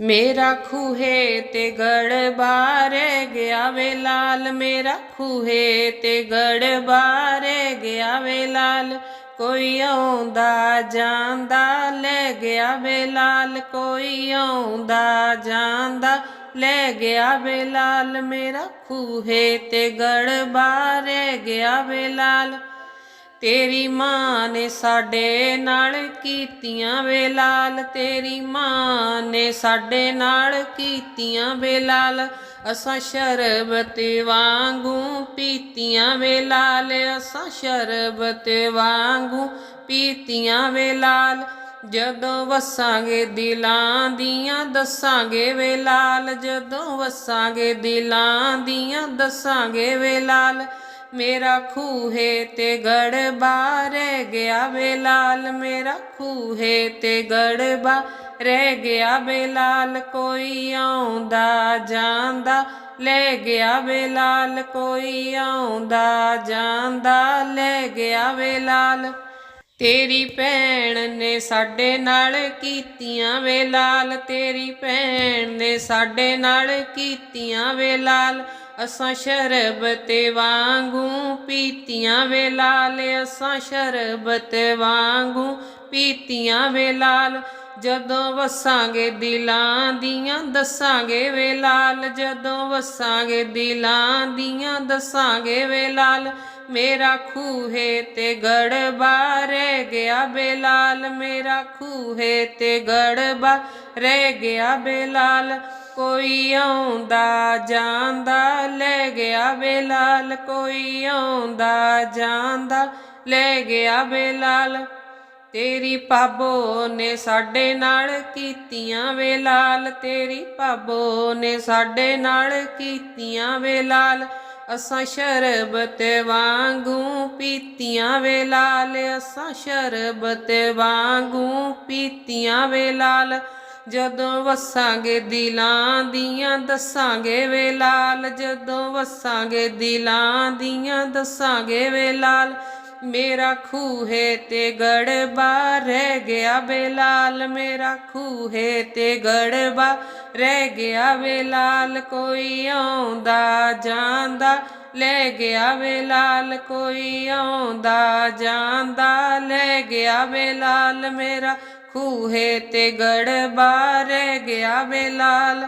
ਮੇਰਾ ਖੂਹੇ ਤੇ ਗੜ ਬਾਰੇ ਗਿਆ ਵੇ ਲਾਲ, ਮੇਰਾ ਖੂਹੇ ਤੇ ਗੜ ਬਾਰੇ ਗਿਆ ਵੇ ਲਾਲ, ਕੋਈ ਆਉਂਦਾ ਜਾਂਦਾ ਲੈ ਗਿਆ ਵੇ ਲਾਲ, ਕੋਈ ਆਉਂਦਾ ਜਾਂਦਾ ਲੈ ਗਿਆ ਵੇ ਲਾਲ, ਮੇਰਾ ਖੂਹੇ ਤੇ ਗੜ ਬਾਰੇ ਗਿਆ ਵੇ ਲਾਲ। ਤੇਰੀ ਮਾਂ ਨੇ ਸਾਡੇ ਨਾਲ ਕੀਤੀਆਂ ਵੇ ਲਾਲ ਤੇਰੀ ਮਾਂ ਨੇ ਸਾਡੇ ਨਾਲ ਕੀਤੀਆਂ ਵੇ ਲਾਲ ਅਸਾਂ ਸ਼ਰਬਤ ਵਾਂਗੂ ਪੀਤੀਆਂ ਵੇ ਲਾਲ ਅਸਾਂ ਸ਼ਰਬਤ ਵਾਂਗੂ ਪੀਤੀਆਂ ਵੇ ਲਾਲ ਜਦੋਂ ਵਸਾਂਗੇ ਦਿਲਾਂ ਦੀਆਂ, ਦੱਸਾਂਗੇ ਵੇ ਲਾਲ ਜਦੋਂ ਵਸਾਂਗੇ ਦਿਲਾਂ ਦੀਆਂ, ਦੱਸਾਂਗੇ ਵੇ ਲਾਲ ਮੇਰਾ ਖੂਹੇ ਤੇ ਗੜ ਰਹਿ ਗਿਆ ਵੇ ਲਾਲ, ਮੇਰਾ ਖੂਹੇ ਤੇ ਗੜ ਰਹਿ ਗਿਆ ਵੇ ਲਾਲ, ਕੋਈ ਆਉਂਦਾ ਜਾਂਦਾ ਲੈ ਗਿਆ ਵੇ ਲਾਲ, ਕੋਈ ਆਉਂਦਾ ਜਾਂਦਾ ਲੈ ਗਿਆ ਵੇ ਲਾਲ। ਤੇਰੀ ਭੈਣ ਨੇ ਸਾਡੇ ਨਾਲ ਕੀਤੀਆਂ ਵੇ ਲਾਲ, ਤੇਰੀ ਭੈਣ ਨੇ ਸਾਡੇ ਨਾਲ ਕੀਤੀਆਂ ਵੇ ਲਾਲ। ਅਸਾਂ ਸ਼ਰਬਤ ਵਾਂਗੂ ਪੀਤੀਆਂ ਵੇ ਲਾਲ, ਅਸਾਂ ਸ਼ਰਬਤ ਵਾਂਗੂ ਪੀਤੀਆਂ ਵੇ ਲਾਲ। ਜਦੋਂ ਵਸਾਂਗੇ ਦਿਲਾਂ ਦੀਆਂ, ਦੱਸਾਂਗੇ ਵੇ ਲਾਲ। ਜਦੋਂ ਵਸਾਂਗੇ ਦਿਲਾਂ ਦੀਆਂ, ਦੱਸਾਂਗੇ ਵੇ ਲਾਲ। ਮੇਰਾ ਖੂਹੇ ਤੇ ਗੜਬਾ ਰਹਿ ਗਿਆ ਵੇ ਲਾਲ। ਮੇਰਾ ਖੂਹੇ ਤੇ ਗੜਬਾ ਰਹਿ ਗਿਆ ਵੇ ਲਾਲ। ਕੋਈ ਆਉਂਦਾ ਜਾਂਦਾ ਲੈ ਗਿਆ ਵੇ ਲਾਲ। ਕੋਈ ਆਉਂਦਾ ਜਾਂਦਾ ਲੈ ਗਿਆ ਵੇ ਲਾਲ। ਤੇਰੀ ਪਾਬੋ ਨੇ ਸਾਡੇ ਨਾਲ ਕੀਤੀਆਂ ਵੇ ਲਾਲ। ਤੇਰੀ ਪਾਬੋ ਨੇ ਸਾਡੇ ਨਾਲ ਕੀਤੀਆਂ ਵੇ ਲਾਲ। ਅਸਾਂ ਸ਼ਰਬਤ ਵਾਂਗੂ ਪੀਤੀਆਂ ਵੇ ਲਾਲ। ਅਸਾਂ ਸ਼ਰਬਤ ਵਾਂਗੂ ਪੀਤੀਆਂ ਵੇ ਲਾਲ। ਜਦੋਂ ਵਸਾਂਗੇ ਦਿਲਾਂ ਦੀਆਂ, ਦੱਸਾਂਗੇ ਵੇ ਲਾਲ। ਜਦੋਂ ਵਸਾਂਗੇ ਦਿਲਾਂ ਦੀਆਂ, ਦੱਸਾਂਗੇ ਵੇ ਲਾਲ। ਮੇਰਾ ਖੂਹੇ ਤੇ ਗੜਬਾ ਰਹਿ ਗਿਆ ਵੇ ਲਾਲ, ਮੇਰਾ ਖੂਹੇ ਤੇ ਗੜਬਾ ਰਹਿ ਗਿਆ ਵੇਲਾਲ ਕੋਈ ਆਉਂਦਾ ਜਾਂਦਾ ਲੈ ਗਿਆ ਵੇਲਾਲ ਕੋਈ ਆਉਂਦਾ ਜਾਂਦਾ ਲੈ ਗਿਆ ਵੇ ਲਾਲ, ਮੇਰਾ ਖੂਹੇ ਤੇ ਗੜਬਾ ਰਹਿ ਗਿਆ ਵੇ ਲਾਲ।